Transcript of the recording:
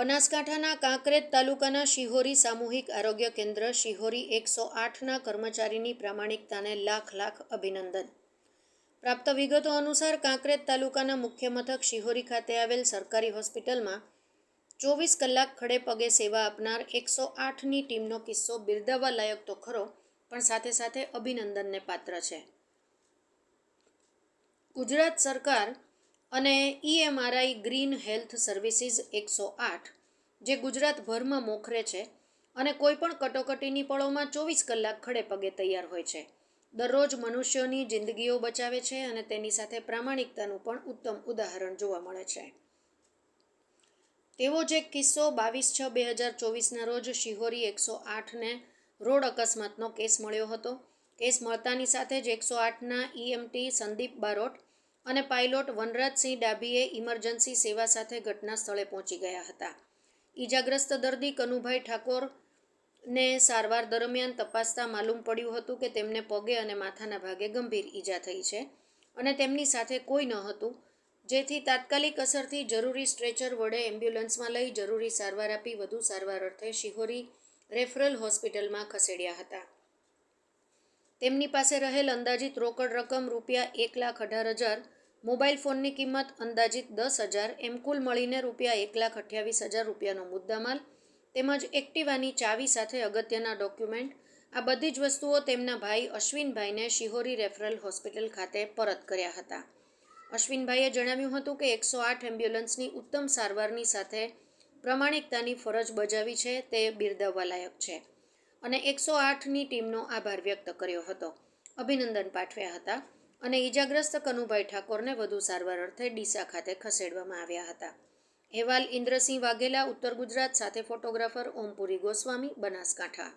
બનાસકાંઠાના કાંકરેજ તાલુકાના શિહોરી સામૂહિક આરોગ્ય કેન્દ્ર શિહોરી એકસો આઠના કર્મચારીની પ્રામાણિકતાને લાખ લાખ અભિનંદન. પ્રાપ્ત વિગતો અનુસાર કાંકરેજ તાલુકાના મુખ્ય મથક શિહોરી ખાતે આવેલ સરકારી હોસ્પિટલમાં ચોવીસ કલાક ખડે પગે સેવા આપનાર એકસો આઠની ટીમનો કિસ્સો બિરદાવવા લાયક તો ખરો, પણ સાથે સાથે અભિનંદનને પાત્ર છે. ગુજરાત સરકાર અને ઈએમઆરઆઈ ગ્રીન હેલ્થ સર્વિસીસ એકસો આઠ જે ગુજરાતભરમાં મોખરે છે અને કોઈપણ કટોકટીની પળોમાં ચોવીસ કલાક ખડે પગે તૈયાર હોય છે. દરરોજ મનુષ્યોની જિંદગીઓ બચાવે છે અને તેની સાથે પ્રામાણિકતાનું પણ ઉત્તમ ઉદાહરણ જોવા મળે છે. તેવો જ એક કિસ્સો બાવીસ છ બે હજાર ચોવીસના રોજ શિહોરી એકસો આઠને રોડ અકસ્માતનો કેસ મળ્યો હતો. કેસ મળતાની સાથે જ એકસો આઠના ઈએમટી સંદીપ બારોટ અને પાયલોટ વનરાજસિંહ ડાભીએ ઇમરજન્સી સેવા સાથે ઘટના સ્થળે પહોંચી ગયા હતા. ઈજાગ્રસ્ત દર્દી કનુભાઈ ઠાકોરને સારવાર દરમિયાન તપાસતા માલુમ પડ્યું હતું કે તેમને પગે અને માથાના ભાગે ગંભીર ઈજા થઈ છે અને તેમની સાથે કોઈ ન હતું. જેથી તાત્કાલિક અસરથી જરૂરી સ્ટ્રેચર વડે એમ્બ્યુલન્સમાં લઈ જરૂરી સારવાર આપી વધુ સારવાર અર્થે શિહોરી રેફરલ હોસ્પિટલમાં ખસેડ્યા હતા. તેમની પાસે રહેલ અંદાજિત રોકડ રકમ રૂપિયા એક લાખ અઢાર હજાર મોબાઈલ ફોનની કિંમત અંદાજિત દસ હજાર. એમ કુલ મળીને રૂપિયા એક લાખ અઠ્યાવીસ હજાર રૂપિયાનો મુદ્દામાલ. તેમજ એક્ટિવાની ચાવી સાથે અગત્યના ડોક્યુમેન્ટ. આ બધી જ વસ્તુઓ તેમના ભાઈ અશ્વિનભાઈને શિહોરી રેફરલ હોસ્પિટલ ખાતે પરત કર્યા હતા. અશ્વિનભાઈએ જણાવ્યું હતું કે એકસો આઠ એમ્બ્યુલન્સની ઉત્તમ સારવારની સાથે પ્રમાણિકતાની ફરજ બજાવી છે તે બિરદાવવા લાયક છે. અને એકસો આઠની ટીમનો આભાર વ્યક્ત કર્યો હતો. અભિનંદન પાઠવ્યા હતા. અને ઈજાગ્રસ્ત કનુભાઈ ઠાકોરને વધુ સારવાર અર્થે ડીસા ખાતે ખસેડવામાં આવ્યા હતા. અહેવાલ ઇન્દ્રસિંહ વાઘેલા, ઉત્તર ગુજરાત સાથે ફોટોગ્રાફર ઓમપુરી ગોસ્વામી, બનાસકાંઠા.